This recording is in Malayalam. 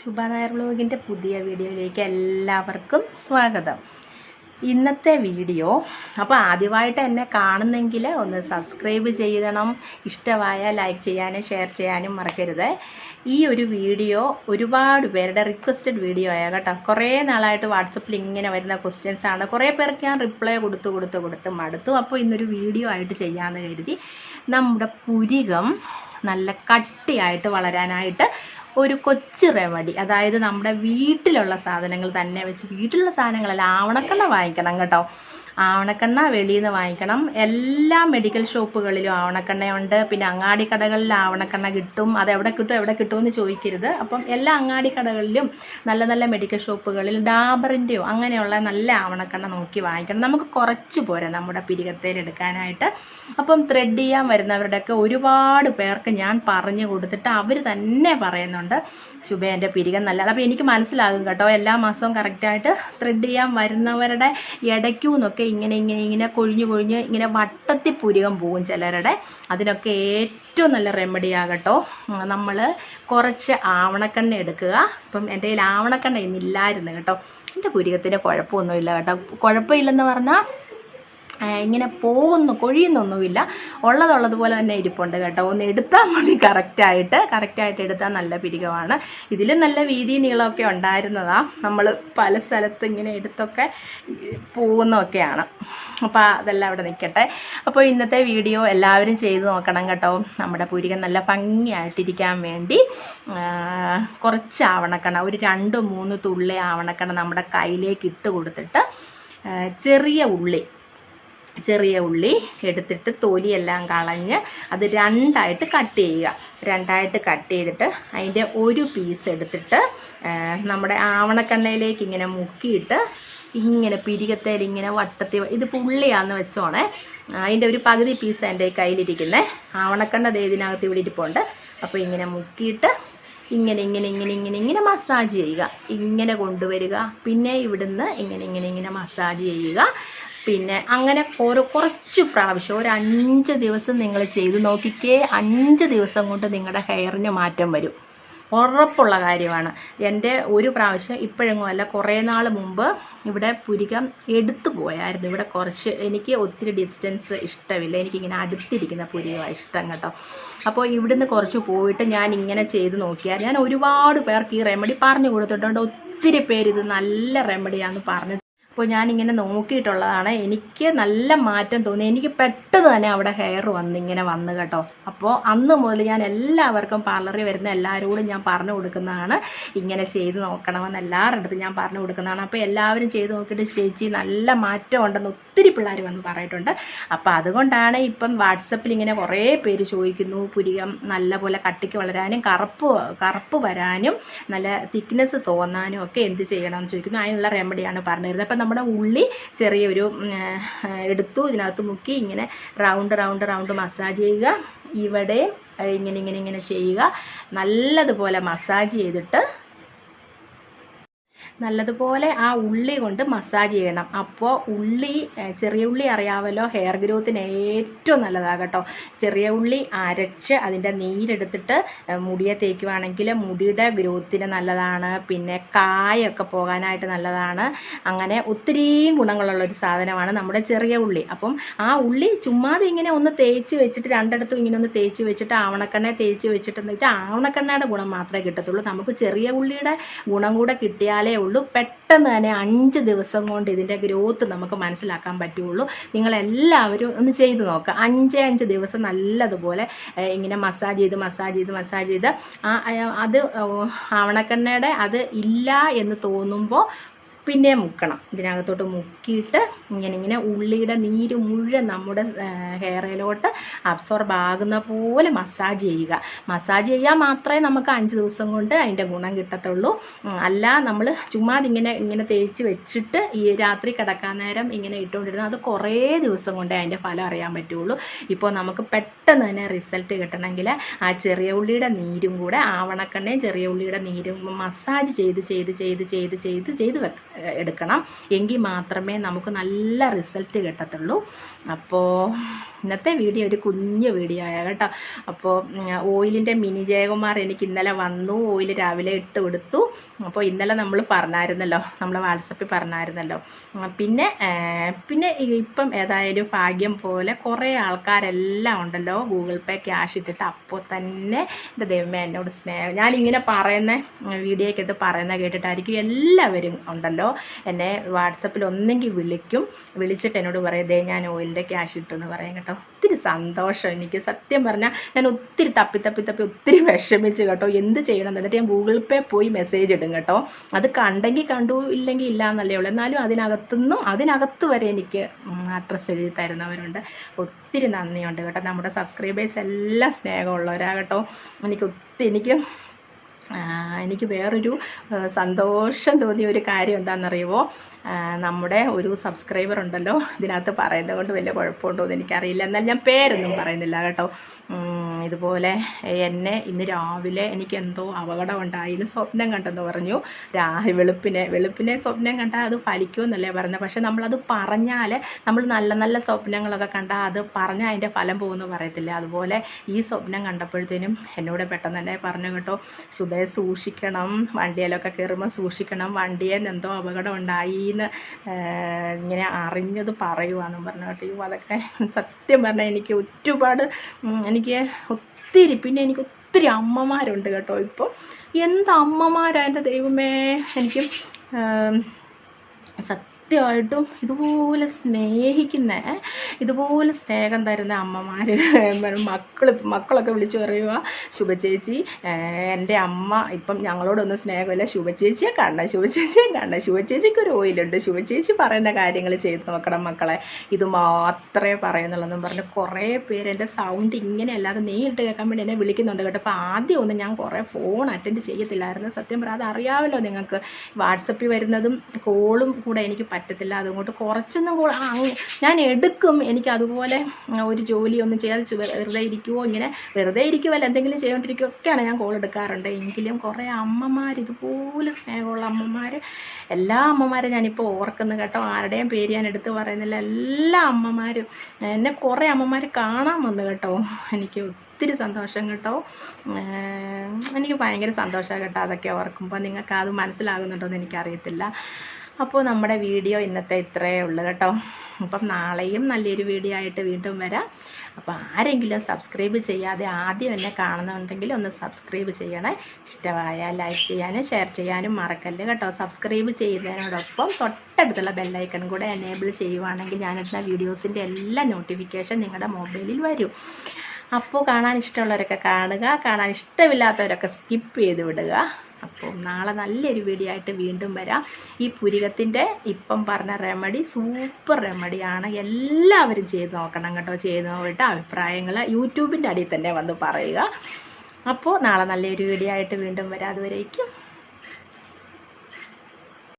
ശുഭ നായർ വ്ലോഗിന്റെ പുതിയ വീഡിയോയിലേക്ക് എല്ലാവർക്കും സ്വാഗതം. ഇന്നത്തെ വീഡിയോ അപ്പോൾ ആദ്യമായിട്ട് എന്നെ കാണുന്നെങ്കിൽ ഒന്ന് സബ്സ്ക്രൈബ് ചെയ്യണം ഇഷ്ടമായ ലൈക്ക് ചെയ്യാനും ഷെയർ ചെയ്യാനും മറക്കരുത്. ഈ ഒരു വീഡിയോ ഒരുപാട് പേരുടെ റിക്വസ്റ്റഡ് വീഡിയോ ആയ കേട്ടോ. കുറേ നാളായിട്ട് വാട്സപ്പിൽ ഇങ്ങനെ വരുന്ന ക്വസ്റ്റ്യൻസ് ആണ്. കുറേ പേർക്ക് ഞാൻ റിപ്ലൈ കൊടുത്ത് കൊടുത്ത് കൊടുത്ത് മടുത്തു. അപ്പോൾ ഇന്നൊരു വീഡിയോ ആയിട്ട് ചെയ്യാമെന്ന് കരുതി നമ്മുടെ പുരികം നല്ല കട്ടിയായിട്ട് വളരാനായിട്ട് ഒരു കൊച്ചു റെമഡി. അതായത് നമ്മുടെ വീട്ടിലുള്ള സാധനങ്ങൾ തന്നെ വെച്ച് വീട്ടിലുള്ള സാധനങ്ങളല്ല ആവണക്കെണ്ണ വാങ്ങിക്കണം കേട്ടോ. ആവണക്കെണ്ണ വെളിയിൽ നിന്ന് വാങ്ങിക്കണം. എല്ലാ മെഡിക്കൽ ഷോപ്പുകളിലും ആവണക്കെണ്ണയുണ്ട്. പിന്നെ അങ്ങാടി കടകളിൽ ആവണക്കെണ്ണ കിട്ടും. അത് എവിടെ കിട്ടും എവിടെ കിട്ടുമെന്ന് ചോദിക്കരുത്. അപ്പം എല്ലാ അങ്ങാടി കടകളിലും നല്ല നല്ല മെഡിക്കൽ ഷോപ്പുകളിൽ ഡാബറിന്റെയോ അങ്ങനെയുള്ള നല്ല ആവണക്കെണ്ണ നോക്കി വാങ്ങിക്കണം. നമുക്ക് കുറച്ച് പോരാ നമ്മുടെ പിരികത്തേൽ എടുക്കാനായിട്ട്. അപ്പം ത്രെഡ് ചെയ്യാൻ വരുന്നവരുടെയൊക്കെ ഒരുപാട് പേർക്ക് ഞാൻ പറഞ്ഞു കൊടുത്തിട്ട് അവർ തന്നെ പറയുന്നുണ്ട്. ശുഭേന്റെ പിരികം നല്ല അപ്പോൾ എനിക്ക് മനസ്സിലാകും കേട്ടോ എല്ലാ മാസവും കറക്റ്റായിട്ട് ത്രെഡ് ചെയ്യാൻ വരുന്നവരുടെ ഇടയ്ക്കൂന്നൊക്കെ ഇങ്ങനെ ഇങ്ങനെ ഇങ്ങനെ കൊഴിഞ്ഞു കൊഴിഞ്ഞ് ഇങ്ങനെ വട്ടത്തിൽ പുരികം പോകും ചിലരുടെ. അതിനൊക്കെ ഏറ്റവും നല്ല റെമഡി ആകട്ടോ നമ്മൾ കുറച്ച് ആവണക്കെണ്ണ എടുക്കുക. ഇപ്പം എന്റെ കയ്യിൽ ആവണക്കെണ്ണ ഇന്നില്ലായിരുന്നു കേട്ടോ. എന്റെ പുരികത്തിന് കുഴപ്പമൊന്നുമില്ല കേട്ടോ. കുഴപ്പമില്ലെന്ന് പറഞ്ഞാൽ ഇങ്ങനെ പോകുന്നു കൊഴിയുന്നൊന്നുമില്ല. ഉള്ളതുള്ളതുപോലെ തന്നെ ഇരിപ്പുണ്ട് കേട്ടോ. ഒന്ന് എടുത്താൽ മതി കറക്റ്റായിട്ട് കറക്റ്റായിട്ട് എടുത്താൽ നല്ല പിരികമാണ് ഇതിൽ നല്ല വീതി നീളമൊക്കെ ഉണ്ടായിരുന്നതാ. നമ്മൾ പല സ്ഥലത്ത് ഇങ്ങനെ എടുത്തൊക്കെ പോകുന്നതൊക്കെയാണ്. അപ്പോൾ അതെല്ലാം അവിടെ നിൽക്കട്ടെ അപ്പോൾ ഇന്നത്തെ വീഡിയോ എല്ലാവരും ചെയ്ത് നോക്കണം കേട്ടോ. നമ്മുടെ പുരികം നല്ല ഭംഗിയായിട്ടിരിക്കാൻ വേണ്ടി. കുറച്ച് ആവണക്കണ. ഒരു രണ്ട് മൂന്ന് തുള്ളി ആവണക്കണ നമ്മുടെ കയ്യിലേക്ക് ഇട്ട് കൊടുത്തിട്ട്. ചെറിയ ഉള്ളി. ചെറിയ ഉള്ളി എടുത്തിട്ട് തൊലിയെല്ലാം കളഞ്ഞ് അത് രണ്ടായിട്ട് കട്ട് ചെയ്യുക. രണ്ടായിട്ട് കട്ട് ചെയ്തിട്ട് അതിന്റെ ഒരു പീസ് എടുത്തിട്ട് നമ്മുടെ ആവണക്കണ്ണയിലേക്ക് ഇങ്ങനെ മുക്കിയിട്ട് ഇങ്ങനെ പിരികത്തേൽ ഇങ്ങനെ വട്ടത്തി ഇത് പുള്ളിയാന്ന് വെച്ചോണേ. അതിന്റെ ഒരു പകുതി പീസ് എന്റെ കയ്യിലിരിക്കുന്നത് ആവണക്കണ്ണ ദേ ഇതിനകത്ത് ഇവിടെ ഇരിപ്പുണ്ട്. അപ്പോൾ ഇങ്ങനെ മുക്കിയിട്ട് ഇങ്ങനെ ഇങ്ങനെ ഇങ്ങനെ ഇങ്ങനെ ഇങ്ങനെ മസാജ് ചെയ്യുക. ഇങ്ങനെ കൊണ്ടുവരിക. പിന്നെ ഇവിടുന്ന് ഇങ്ങനെ ഇങ്ങനെ ഇങ്ങനെ മസാജ് ചെയ്യുക. പിന്നെ അങ്ങനെ ഓരോ കുറച്ച് പ്രാവശ്യം ഒരു അഞ്ച് ദിവസം നിങ്ങൾ ചെയ്ത് നോക്കിക്കേ അഞ്ച് ദിവസം കൊണ്ട് നിങ്ങളുടെ ഹെയറിന് മാറ്റം വരും. ഉറപ്പുള്ള കാര്യമാണ്. എന്റെ ഒരു പ്രാവശ്യം ഇപ്പോഴെങ്ങും അല്ല കുറേ നാൾ മുമ്പ് ഇവിടെ പുരികം എടുത്തു പോയായിരുന്നു. ഇവിടെ കുറച്ച് എനിക്ക് ഒത്തിരി ഡിസ്റ്റൻസ് ഇഷ്ടമില്ല. എനിക്കിങ്ങനെ അടുത്തിരിക്കുന്ന പുരികമാണ് ഇഷ്ടം കേട്ടോ. അപ്പോൾ ഇവിടുന്ന് കുറച്ച് പോയിട്ട് ഞാൻ ഇങ്ങനെ ചെയ്ത് നോക്കിയാൽ ഞാൻ ഒരുപാട് പേർക്ക് ഈ റെമഡി പറഞ്ഞു കൊടുത്തിട്ടുണ്ട്. ഒത്തിരി പേര് ഇത് നല്ല റെമഡിയാന്ന് പറഞ്ഞു അപ്പോൾ ഞാനിങ്ങനെ നോക്കിയിട്ടുള്ളതാണ്. എനിക്ക് നല്ല മാറ്റം തോന്നി. എനിക്ക് പെട്ടെന്ന് തന്നെ അവിടെ ഹെയർ വന്ന് ഇങ്ങനെ വന്ന് കേട്ടോ. അപ്പോൾ അന്ന് മുതൽ ഞാൻ എല്ലാവർക്കും പാർലറിൽ വരുന്ന എല്ലാവരോടും ഞാൻ പറഞ്ഞു കൊടുക്കുന്നതാണ്. ഇങ്ങനെ ചെയ്ത് നോക്കണമെന്ന് എല്ലാവരുടെ ഞാൻ പറഞ്ഞു കൊടുക്കുന്നതാണ്. അപ്പോൾ എല്ലാവരും ചെയ്ത് നോക്കിയിട്ട് ചേച്ചി നല്ല മാറ്റം ഉണ്ടെന്ന് ഒത്തിരി പിള്ളേർ വന്ന് പറഞ്ഞിട്ടുണ്ട് അപ്പോൾ അതുകൊണ്ടാണ് ഇപ്പം വാട്സപ്പിൽ ഇങ്ങനെ കുറേ പേര് ചോദിക്കുന്നു. പുരികം നല്ലപോലെ കട്ടിക്ക് വളരാനും കറുപ്പ് കറുപ്പ് വരാനും നല്ല തിക്നെസ് തോന്നാനും ഒക്കെ എന്ത് ചെയ്യണമെന്ന് ചോദിക്കുന്നു. അതിനുള്ള റെമഡിയാണ് പറഞ്ഞു തരുന്നത് അപ്പം നമ്മുടെ ഉള്ളി ചെറിയൊരു എടുത്തു ഇതിനകത്ത് മുക്കി ഇങ്ങനെ റൗണ്ട് റൗണ്ട് റൗണ്ട് മസാജ് ചെയ്യുക. ഇവിടെ ഇങ്ങനെ ഇങ്ങനെ ഇങ്ങനെ ചെയ്യുക. നല്ലതുപോലെ മസാജ് ചെയ്തിട്ട് നല്ലതുപോലെ ആ ഉള്ളി കൊണ്ട് മസാജ് ചെയ്യണം. അപ്പോൾ ഉള്ളി ചെറിയ ഉള്ളി അറിയാമല്ലോ ഹെയർ ഗ്രോത്തിന് ഏറ്റവും നല്ലതാണ് കേട്ടോ ചെറിയ ഉള്ളി അരച്ച് അതിന്റെ നീരെടുത്തിട്ട് മുടിയെ തേക്കുവാണെങ്കിൽ മുടിയുടെ ഗ്രോത്തിന് നല്ലതാണ്. പിന്നെ കായൊക്കെ പോകാനായിട്ട് നല്ലതാണ്. അങ്ങനെ ഒത്തിരിയും ഗുണങ്ങളുള്ള ഒരു സാധനമാണ് നമ്മുടെ ചെറിയ ഉള്ളി. അപ്പം ആ ഉള്ളി ചുമ്മാതെ ഇങ്ങനെ ഒന്ന് തേച്ച് വെച്ചിട്ട് രണ്ടിടത്തും ഇങ്ങനെ ഒന്ന് തേച്ച് വെച്ചിട്ട് ആവണക്കണ്ണ തേച്ച് വെച്ചിട്ടെന്ന് വെച്ചാൽ ആവണക്കണ്ണയുടെ ഗുണം മാത്രമേ കിട്ടത്തുള്ളൂ. നമുക്ക് ചെറിയ ഉള്ളിയുടെ ഗുണം കൂടെ കിട്ടിയാലേ പെട്ടെന്ന് തന്നെ അഞ്ച് ദിവസം കൊണ്ട് ഇതിന്റെ ഗ്രോത്ത് നമുക്ക് മനസ്സിലാക്കാൻ പറ്റുള്ളൂ. നിങ്ങളെല്ലാവരും ഒന്ന് ചെയ്ത് നോക്കുക അഞ്ച് അഞ്ച് ദിവസം നല്ലതുപോലെ ഇങ്ങനെ മസാജ് ചെയ്ത് മസാജ് ചെയ്ത് മസാജ് ചെയ്ത് അത് ആവണക്കെണ്ണയുടെ അത് ഇല്ല എന്ന് തോന്നുമ്പോൾ പിന്നെ മുക്കണം. ഇതിനകത്തോട്ട് മുക്കിയിട്ട് ഇങ്ങനെ ഇങ്ങനെ ഉള്ളിയുടെ നീര് മുഴുവൻ നമ്മുടെ ഹെയറിലോട്ട് അബ്സോർബ് ആകുന്ന പോലെ മസാജ് ചെയ്യുക. മസാജ് ചെയ്യാൻ മാത്രമേ നമുക്ക് അഞ്ച് ദിവസം കൊണ്ട് അതിന്റെ ഗുണം കിട്ടത്തുള്ളൂ. അല്ല നമ്മൾ ചുമ്മാ ഇങ്ങനെ ഇങ്ങനെ തേച്ച് വെച്ചിട്ട് ഈ രാത്രി കിടക്കാൻ നേരം ഇങ്ങനെ ഇട്ടുകൊണ്ടിരുന്ന അത് കുറേ ദിവസം കൊണ്ടേ അതിന്റെ ഫലം അറിയാൻ പറ്റുള്ളൂ. ഇപ്പോൾ നമുക്ക് പെട്ടെന്ന് തന്നെ റിസൾട്ട് കിട്ടണമെങ്കിൽ ആ ചെറിയ ഉള്ളിയുടെ നീരും കൂടെ ആവണക്കണ്ണയും ചെറിയ ഉള്ളിയുടെ നീരും മസാജ് ചെയ്ത് ചെയ്ത് ചെയ്ത് ചെയ്ത് ചെയ്ത് ചെയ്ത് വെക്ക എടുക്കണം. എങ്കിൽ മാത്രമേ നമുക്ക് നല്ല റിസൾട്ട് കിട്ടത്തുള്ളൂ. അപ്പോൾ ഇന്നത്തെ വീഡിയോ ഒരു കുഞ്ഞു വീഡിയോ ആയ കേട്ടോ. അപ്പോൾ ഓയിലിന്റെ മിനി ജയകുമാർ എനിക്ക് ഇന്നലെ വന്നു. ഓയിൽ രാവിലെ ഇട്ട് കൊടുത്തു. അപ്പോൾ ഇന്നലെ നമ്മൾ പറഞ്ഞായിരുന്നല്ലോ. നമ്മൾ വാട്സപ്പിൽ പറഞ്ഞായിരുന്നല്ലോ. പിന്നെ പിന്നെ ഇപ്പം ഏതായാലും ഭാഗ്യം പോലെ കുറേ ആൾക്കാരെല്ലാം ഉണ്ടല്ലോ. ഗൂഗിൾ പേ ക്യാഷ് ഇട്ടിട്ട് അപ്പോൾ തന്നെ എന്റെ ദൈവമേ എന്നോട് സ്നേഹം. ഞാനിങ്ങനെ പറയുന്ന വീഡിയോയ്ക്ക് ഇട്ട് പറയുന്ന കേട്ടിട്ടായിരിക്കും എല്ലാവരും ഉണ്ടല്ലോ. എന്നെ വാട്സപ്പിൽ ഒന്നെങ്കിൽ വിളിക്കും. വിളിച്ചിട്ട് എന്നോട് പറയും ദേ ഞാൻ ഓയിലിന്റെ ക്യാഷ് ഇട്ടെന്ന് പറയും കേട്ടോ. ഒത്തിരി സന്തോഷം എനിക്ക്. സത്യം പറഞ്ഞാൽ ഞാൻ ഒത്തിരി തപ്പി തപ്പി തപ്പി ഒത്തിരി വിഷമിച്ച് കേട്ടോ. എന്ത് ചെയ്യണം? എന്നിട്ട് ഞാൻ ഗൂഗിൾ പേ പോയി മെസ്സേജ് ഇടും കേട്ടോ. അത് കണ്ടെങ്കിൽ കണ്ടു ഇല്ലെങ്കിൽ ഇല്ല എന്നല്ലേ ഉള്ളൂ. എന്നാലും അതിനകത്തുനിന്നും അതിനകത്ത് വരെ എനിക്ക് അഡ്രസ്സ് എഴുതി തരുന്നവരുണ്ട്. ഒത്തിരി നന്ദിയുണ്ട് കേട്ടോ. നമ്മുടെ സബ്സ്ക്രൈബേഴ്സ് എല്ലാം സ്നേഹമുള്ളവരാ കേട്ടോ. എനിക്ക് ഒത്തിരി എനിക്ക് എനിക്ക് വേറൊരു സന്തോഷം തോന്നിയ ഒരു കാര്യം എന്താണെന്നറിയുമോ നമ്മുടെ ഒരു സബ്സ്ക്രൈബർ ഉണ്ടല്ലോ ഇതിനകത്ത് പറയുന്നത് കൊണ്ട് വലിയ കുഴപ്പമുണ്ടോ എന്ന് എനിക്കറിയില്ല. എന്നാൽ ഞാൻ പേരൊന്നും പറയുന്നില്ല കേട്ടോ. ഇതുപോലെ എന്നെ ഇന്ന് രാവിലെ എനിക്ക് എന്തോ അപകടം ഉണ്ടായി എന്ന് സ്വപ്നം കണ്ടെന്ന് പറഞ്ഞു. രാ വെളുപ്പിനെ വെളുപ്പിനെ സ്വപ്നം കണ്ടാൽ അത് ഫലിക്കുമെന്നല്ലേ പറഞ്ഞത്. പക്ഷെ നമ്മളത് പറഞ്ഞാൽ നമ്മൾ നല്ല നല്ല സ്വപ്നങ്ങളൊക്കെ കണ്ടാൽ അത് പറഞ്ഞാൽ അതിന്റെ ഫലം പോകുമെന്ന് പറയത്തില്ല. അതുപോലെ ഈ സ്വപ്നം കണ്ടപ്പോഴത്തേനും എന്നോട് പെട്ടെന്ന് തന്നെ പറഞ്ഞു കേട്ടോ സുധയെ സൂക്ഷിക്കണം. വണ്ടിയിലൊക്കെ കയറുമ്പോൾ സൂക്ഷിക്കണം. വണ്ടിയിൽ നിന്ന് എന്തോ അപകടം ഉണ്ടായി എന്ന് ഇങ്ങനെ അറിഞ്ഞത് പറയുവാന്നും പറഞ്ഞു കേട്ടോ. അതൊക്കെ സത്യം പറഞ്ഞാൽ എനിക്ക് ഒരുപാട് എനിക്ക് ഒത്തിരി പിന്നെ എനിക്ക് ഒത്തിരി അമ്മമാരുണ്ട് കേട്ടോ ഇപ്പോൾ എന്ത് അമ്മമാരാ എന്റെ ദൈവമേ? എനിക്ക് ആം, സത്യമായിട്ടും ഇതുപോലെ സ്നേഹിക്കുന്ന ഇതുപോലെ സ്നേഹം തരുന്ന അമ്മമാർ മക്കൾ മക്കളൊക്കെ വിളിച്ചു പറയുക ശുഭചേച്ചി എന്റെ അമ്മ ഇപ്പം ഞങ്ങളോടൊന്നും സ്നേഹമില്ല. ശുഭചേച്ചിയെ കാണണം ശുഭചേച്ചിയെ കാണണം ശുഭചേച്ചിക്ക് ഒരു ഓയിലുണ്ട്. ശുഭചേച്ചി പറയുന്ന കാര്യങ്ങൾ ചെയ്ത് നോക്കണം മക്കളെ. ഇത് മാത്രമേ പറയുന്നുള്ളൂ പറഞ്ഞ് കുറേ പേര് എന്റെ സൗണ്ട് ഇങ്ങനെ അല്ലാതെ നേരിട്ട് കേൾക്കാൻ വേണ്ടി എന്നെ വിളിക്കുന്നുണ്ട് കേട്ടോ അപ്പോൾ ആദ്യം ഒന്നും ഞാൻ കുറേ ഫോൺ അറ്റൻഡ് ചെയ്യത്തില്ലായിരുന്നു. സത്യം പറയാം അത് അറിയാമല്ലോ നിങ്ങൾക്ക്. വാട്സപ്പിൽ വരുന്നതും കോളും കൂടെ എനിക്ക് പറ്റത്തില്ല. അതുകൊണ്ട് കുറച്ചൊന്നും കൂടെ ഞാൻ എടുക്കും. എനിക്ക് അതുപോലെ ഒരു ജോലിയൊന്നും ചെയ്യാതെ വെറുതെ ഇരിക്കുവോ? ഇങ്ങനെ വെറുതെ ഇരിക്കുമല്ല എന്തെങ്കിലും ചെയ്തുകൊണ്ടിരിക്കുകയോ ഒക്കെയാണ് ഞാൻ കോൾ എടുക്കാറുണ്ട്. എങ്കിലും കുറേ അമ്മമാർ ഇതുപോലെ സ്നേഹമുള്ള അമ്മമാർ എല്ലാ അമ്മമാരും ഞാനിപ്പോൾ ഓർക്കുന്നു കേട്ടോ. ആരുടെയും പേര് ഞാൻ എടുത്ത് പറയുന്നില്ല. എല്ലാ അമ്മമാരും എന്നെ കുറേ അമ്മമാർ കാണാൻ വന്നു കേട്ടോ. എനിക്ക് ഒത്തിരി സന്തോഷം കേട്ടോ. എനിക്ക് ഭയങ്കര സന്തോഷമാണ് കേട്ടോ അതൊക്കെ ഓർക്കുമ്പോൾ നിങ്ങൾക്ക് അത് മനസ്സിലാകുന്നുണ്ടോ എന്ന് എനിക്കറിയത്തില്ല. അപ്പോൾ നമ്മുടെ വീഡിയോ ഇന്നത്തെ ഇത്രയേ ഉള്ളൂ കേട്ടോ. അപ്പം നാളെയും നല്ലൊരു വീഡിയോ ആയിട്ട് വീണ്ടും വരാം. അപ്പോൾ ആരെങ്കിലും സബ്സ്ക്രൈബ് ചെയ്യാതെ ആദ്യം എന്നെ കാണുന്നുണ്ടെങ്കിൽ ഒന്ന് സബ്സ്ക്രൈബ് ചെയ്യണേ. ഇഷ്ടമായാൽ ലൈക്ക് ചെയ്യാനും ഷെയർ ചെയ്യാനും മറക്കല്ലേ കേട്ടോ. സബ്സ്ക്രൈബ് ചെയ്യുന്നതിനോടൊപ്പം തൊട്ടടുത്തുള്ള ബെല്ലൈക്കൺ കൂടെ എനേബിൾ ചെയ്യുവാണെങ്കിൽ ഞാനിടുന്ന വീഡിയോസിന്റെ എല്ലാ നോട്ടിഫിക്കേഷൻ നിങ്ങളുടെ മൊബൈലിൽ വരും. അപ്പോൾ കാണാൻ ഇഷ്ടമുള്ളവരൊക്കെ കാണുക. കാണാൻ ഇഷ്ടമില്ലാത്തവരൊക്കെ സ്കിപ്പ് ചെയ്ത് വിടുക. അപ്പോൾ നാളെ നല്ലൊരു വീഡിയോ ആയിട്ട് വീണ്ടും വരാം. ഈ പുരികത്തിന്റെ ഇപ്പം പറഞ്ഞ റെമഡി സൂപ്പർ റെമഡിയാണ് എല്ലാവരും ചെയ്ത് നോക്കണം കേട്ടോ. ചെയ്ത് നോക്കിയിട്ട് അഭിപ്രായങ്ങൾ യൂട്യൂബിന്റെ അടിയിൽ തന്നെ വന്ന് പറയുക. അപ്പോൾ നാളെ നല്ലൊരു വീഡിയോ ആയിട്ട് വീണ്ടും വരാം. അതുവരേക്കും